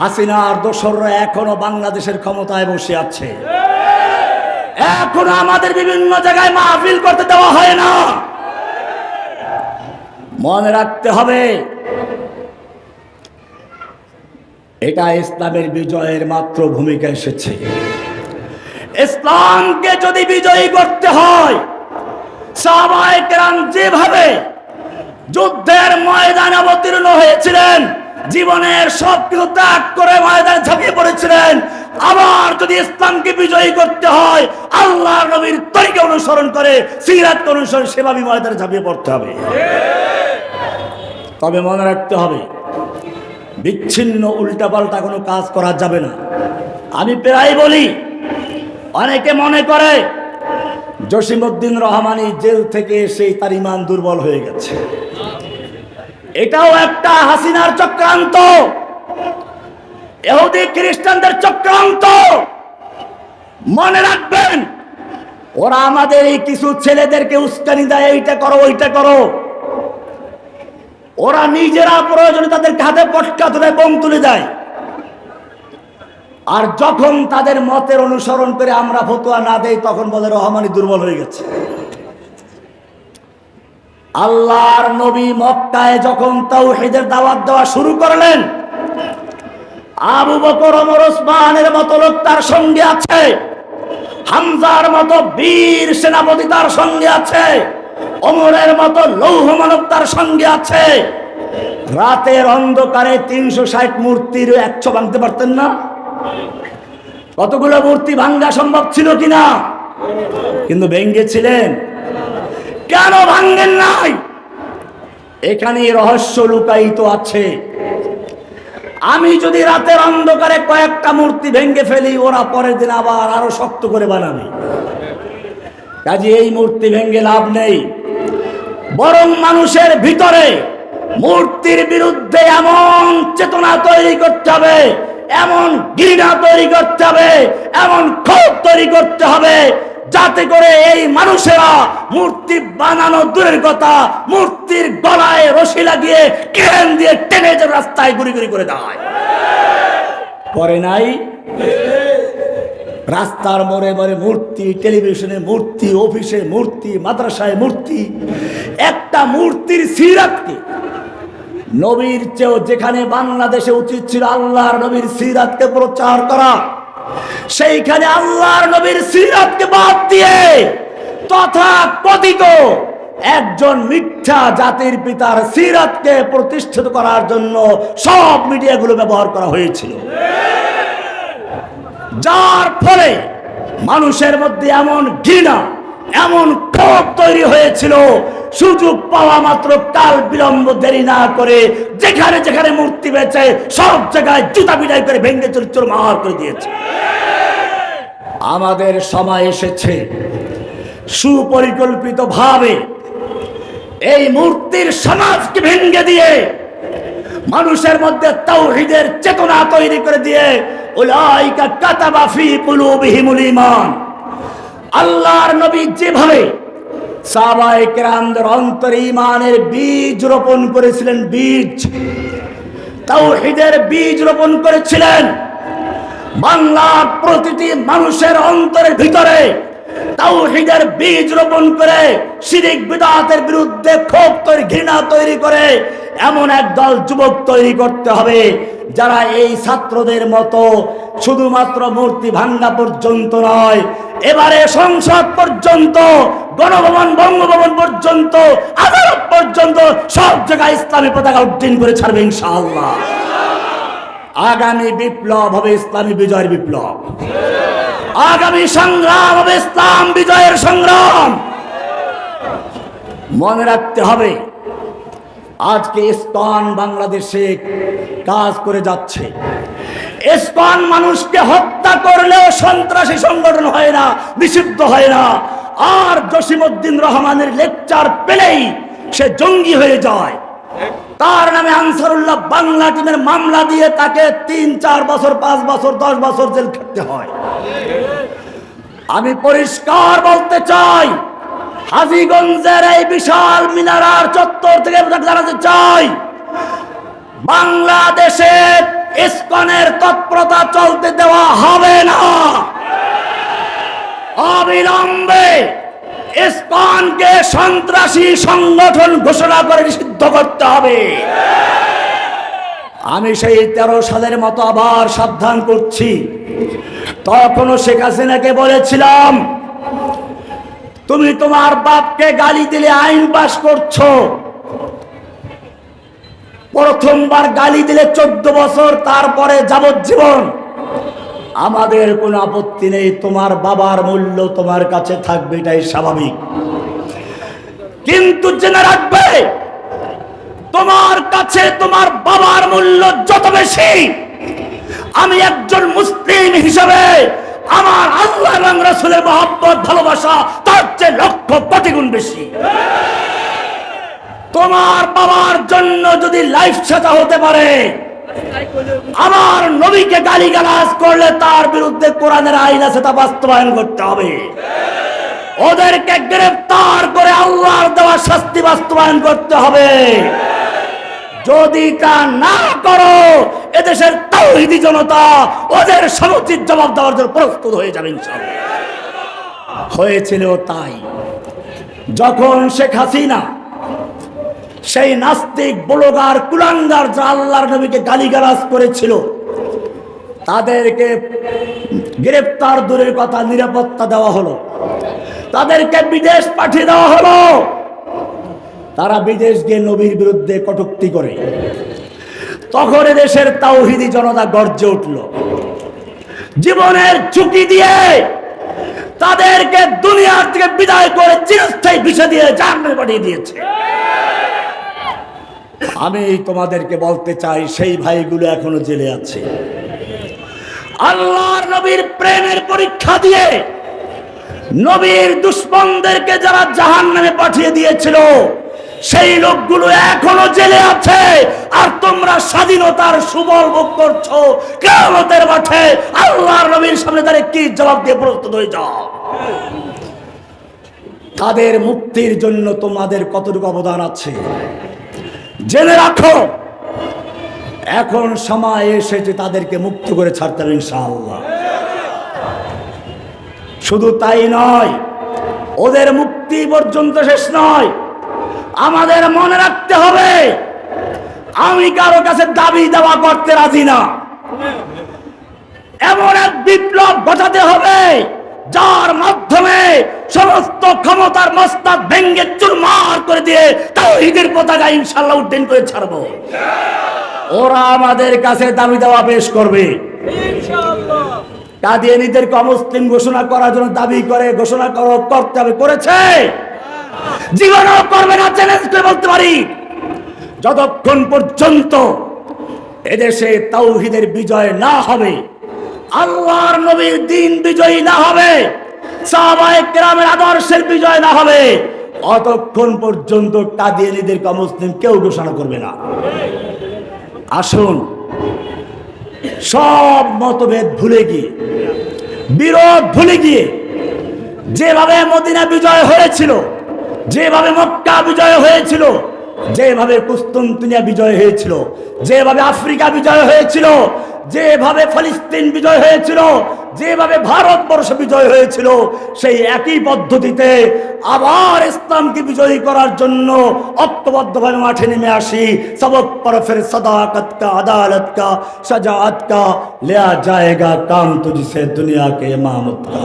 হাসিনার দোসররা এখনও বাংলাদেশের ক্ষমতায় বসে আছে। এখনও আমাদের বিভিন্ন জায়গায় মাহফিল করতে দেওয়া হয় না। মনে রাখতে হবে, এটা ইসলামের বিজয়ের মাত্র ভূমিকা এসেছে। ইসলামকে যদি বিজয়ী করতে হয়, সাহাবায়ে যেভাবে যুদ্ধের ময়দান অবতীর্ণ হয়েছিলেন জীবনের সব কিছু ত্যাগ করে ময়দানে ঝাঁপিয়ে পড়েছিলেন। আবার যদি ইসলামকে বিজয়ী করতে হয় আল্লাহ নবীর তরিকে অনুসরণ করে, সিরাতকে অনুসরণ, সেভাবে ময়দানে ঝাঁপিয়ে পড়তে হবে। তবে মনে রাখতে হবে, বিচ্ছিন্ন, উল্টাপাল্টা কোনো কাজ করা যাবে না। আমি প্রায় বলি, অনেকে মনে করে, জসিমউদ্দিন রহমানি জেল থেকে সেই তার ইমান দুর্বল হয়ে গেছে। এটাও একটা হাসিনার চক্রান্ত। এহুদি খ্রিস্টানদের চক্রান্ত। মনে রাখবেন, ওরা আমাদের এই কিছু ছেলেদেরকে উস্কানি দেয়, এইটা করো, ওইটা করো। ওরা নিজেরা প্রয়োজনে তাদের হাতে পটকা তুলে বোম তুলে দেয়। আর যখন তাদের মতের অনুসরণ করে আমরা ফতোয়া না দেই, তখন বলে রহমানি দুর্বল হয়ে গেছে। আল্লাহর নবী মক্কায় যখন তাওহীদের দাওয়াত দেওয়া শুরু করলেন, আবু বকর ওমর ওসমানের মতো লোক তার সঙ্গে আছে, হামজার মতো বীর সেনাপতি তার সঙ্গে আছে, ওমরের মতো লৌহ মানব তার সঙ্গে আছে। রাতের অন্ধকারে তিনশো ষাট মূর্তির একশো ভাঙতে পারতেন না। কতগুলো মূর্তি ভাঙ্গা সম্ভব ছিল কিনা? কিন্তু ভেঙ্গেছিলেন কেন ভাঙ্গেন নাই? এখানে রহস্য লুকায়িত আছে। আমি যদি রাতের অন্ধকারে কয়েকটা মূর্তি ভেঙ্গে ফেলি, ওরা পরের দিন আবার আরও শক্ত করে বানাবে। কাজে এই মূর্তি ভেঙ্গে লাভ নেই। বরং মানুষের ভিতরে মূর্তির বিরুদ্ধে এমন চেতনা তৈরি করতে হবে, এমন ঘৃণা তৈরি করতে হবে, এমন ক্ষোভ তৈরি করতে হবে যাতে করে এই মানুষেরা মূর্তি বানানো দূরের কথা, মূর্তির গলায় রশি লাগিয়ে কেন দিয়ে টেনে যে রাস্তায় গুড়ি গুড়ি করে দেয়। করে নাই? রাস্তার মোড়ে মোড়ে মূর্তি, টেলিভিশনে মূর্তি, অফিসে মূর্তি, মাদ্রাসায় মূর্তি, একটা মূর্তির সিরাতকে। নবীর চেয়েও যেখানে বাংলাদেশে উচিত ছিল আল্লাহর নবীর সিরাতকে প্রচার করা। সেইখানে আল্লাহর নবীর সিরাতকে বাদ দিয়ে তথা কথিত একজন মিথ্যা জাতির পিতার সিরাতকে প্রতিষ্ঠিত করার জন্য সব মিডিয়াগুলো ব্যবহার করা হয়েছিল। যার ফলে মানুষের মধ্যে এমন ঘৃণা, এমন ক্ষোভ তৈরি হয়েছিল সুযোগ পাওয়া মাত্র কাল বিলম্ব দেরি না করে যেখানে যেখানে মূর্তি বেচে সব জায়গায় জুতা বিদায় করে ভেঙ্গে চরিত্র মার করে দিয়েছে। আমাদের সময় এসেছে। সুপরিকল্পিত ভাবে এই মূর্তির সমাজকে ভেঙ্গে দিয়ে, মানুষের মধ্যে তৌহিদের চেতনা তৈরি করে দিয়ে, উলাইকা কাতাবা ফি কুলুবিহিমুল আল্লাহর নবী যেভাবে সাহাবায়ে কেরামদের অন্তরে ঈমানের বীজ রোপণ করেছিলেন, বীজ। তাওহীদের বীজ রোপণ করেছিলেন। বাংলার প্রতিটি মানুষের অন্তরের ভিতরে তাওহীদের বীজ রোপণ করে, শিরিক বিদাতের বিরুদ্ধে ক্ষোভ তৈরি, ঘৃণা তৈরি করে এমন এক দল যুবক তৈরি করতে হবে যারা এই ছাত্রদের মতো শুধুমাত্র মূর্তি ভাঙ্গা পর্যন্ত নয়, এবারে সংসদ পর্যন্ত, গণভবন, বঙ্গভবন পর্যন্ত, আদালত পর্যন্ত, সব জায়গায় ইসলামী পতাকা উড্ডীন করে ছাড়বে ইনশাআল্লাহ। আগামী বিপ্লব হবে ইসলামী বিজয়ের বিপ্লব। আগামী সংগ্রাম হবে ইসলাম বিজয়ের সংগ্রাম। মনে রাখতে হবে, আজকে ইস্কন বাংলাদেশে কাজ করে যাচ্ছে। ইস্কন মানুষকে হত্যা করলেও সন্ত্রাসী সংগঠন হয় না, নিষিদ্ধ হয় না। আর জসিমউদ্দিন রহমানের লেকচার পেলেই সে জঙ্গি হয়ে যায়। তার নামে আনসারুল্লাহ বাংলা টিমের মামলা দিয়ে তাকে তিন, চার বছর, পাঁচ বছর, দশ বছর জেল খেতে হয়। আমি পরিষ্কার বলতে চাই হাজিগঞ্জের এই বিশাল মিনারার চত্বর থেকে জানাতে চাই, বাংলাদেশের ইস্কনের তৎপরতা চলতে দেওয়া হবে না। অবিলম্বে ইস্কনকে সন্ত্রাসী সংগঠন ঘোষণা করে নিষিদ্ধ করতে হবে। আমি সেই তেরো সালের মতো আবার সাবধান করছি। তখনও শেখ হাসিনাকে বলেছিলাম, তুমি তোমার বাপকে গালি দিলে আইন পাশ করছ। প্রথমবার গালি দিলে চোদ্দ বছর, তারপরে যাবজ্জীবন। আমাদের কোনো আপত্তি নেই, তোমার বাবার মূল্য তোমার কাছে থাকবে, এটাই স্বাভাবিক। কিন্তু জেনে রাখবে, তোমার কাছে তোমার বাবার মূল্য যত বেশি, আমি একজন মুসলিম হিসেবে আমার আল্লাহ রসুলের মহব্বত, ভালোবাসা, তার চেয়ে লক্ষ কোটি গুণ বেশি। তোমার বাবার জন্য যদি লাইফ সাজা হতে পারে, আমার নবীকে গালি গালাজ করলে তার বিরুদ্ধে কোরআনের আইন আছে তা বাস্তবায়ন করতে হবে। ওদেরকে গ্রেফতার করে আল্লাহর দেওয়া শাস্তি বাস্তবায়ন করতে হবে। যদি তা না করো, এদেশের তাওহিদি জনতা ওদের সমুচিত জবাব দেওয়ার জন্য প্রস্তুত হয়ে যাবে ইনশাআল্লাহ। হয়েছিল তাই। যখন শেখ হাসিনা সেই নাস্তিক, বলগার, কুলাঙ্গার যা আল্লাহর নবীকে গালিগালাজ করেছিল, তাদেরকে গ্রেপ্তার দূরের কথা নিরাপত্তা দেওয়া হলো। তাদেরকে বিদেশ পাঠিয়ে দেওয়া হলো। তারা বিদেশ গিয়ে নবীর বিরুদ্ধে কটুক্তি করে। তখন দেশের তাওহিদি জনতা গর্জে উঠল। জীবনের ঝুঁকি দিয়ে তাদেরকে দুনিয়ার থেকে বিদায় করে চিরস্থায়ী বিষয় দিয়ে জাহান্নামে পাঠিয়ে দিয়েছে। আমি তোমাদেরকে বলতে চাই, সেই ভাইগুলো এখনও জেলে আছে। আল্লাহর নবীর প্রেমের পরীক্ষা দিয়ে নবীর দুশ্মনদেরকে যারা জাহান নামে পাঠিয়ে দিয়েছিল, সেই লোকগুলো এখনও জেলে আছে। আর তোমরা স্বাধীনতার সুবল ভোগ করছ কেমতের মাঠে। আল্লাহর নবীর সামনে তাদের কি জবাব দিয়ে প্রস্তুত হয়ে যাও? তাদের মুক্তির জন্য তোমাদের কতটুকু অবদান আছে? জেনে রাখো, এখন সময় এসেছে তাদেরকে মুক্ত করে ছাড়তে হবে ইনশাআল্লাহ। শুধু তাই নয়, ওদের মুক্তি পর্যন্ত শেষ নয়, আমাদের মনে রাখতে হবে, আমি কারও কাছে দাবি দেওয়া করতে রাজি না। এমন এক বিপ্লব ঘটাতে হবে, যার মাধ্যমে সমস্ত ক্ষমতার মস্তাদ ভেঙ্গে চুরমার করে দিয়ে তাও ঈদের পতাকা ইনশাল্লাহ উড্ডীন করে ছাড়বো। ওরা আমাদের কাছে দাবি দেওয়া পেশ করবে। কাদিয়ানিদেরকে অমুসলিম ঘোষণা করার জন্য দাবি করে, ঘোষণা করো, করতে হবে, করেছে। জীবনও করবে না চ্যালেঞ্জ করে বলতে পারি। যতক্ষণ পর্যন্ত এদেশে তাওহিদের বিজয় না হবে, আল্লাহর নবীর দিন বিজয়ী না হবে সাহাবায়ে আদর্শের বিজয় না হবে, অতক্ষণ পর্যন্ত কাদিয়ানিদেরকে অমুসলিম কেউ ঘোষণা করবে না। আসুন, সব মতভেদ ভুলে গিয়ে, বিরোধ ভুলে গিয়ে, যেভাবে মদিনা বিজয় হয়েছিল, যেভাবে মক্কা বিজয় হয়েছিল, যেভাবে কুস্তন্তুনিয়া বিজয় হয়েছিল, যেভাবে আফ্রিকা বিজয় হয়েছিল যেভাবে ফলিস্তিন বিজয় হয়েছিল, যেভাবে ভারতবর্ষ বিজয় হয়েছিল, সেই একই পদ্ধতিতে আবার ইসলামকে বিজয়ী করার জন্য ঐক্যবদ্ধভাবে মাঠে নেমে আসি। সবক পরফের সদাকত কা, আদালত কা সাজাত কা, লেয়া জায়গা কাম তুঝসে দুনিয়াকে ইমামত কা।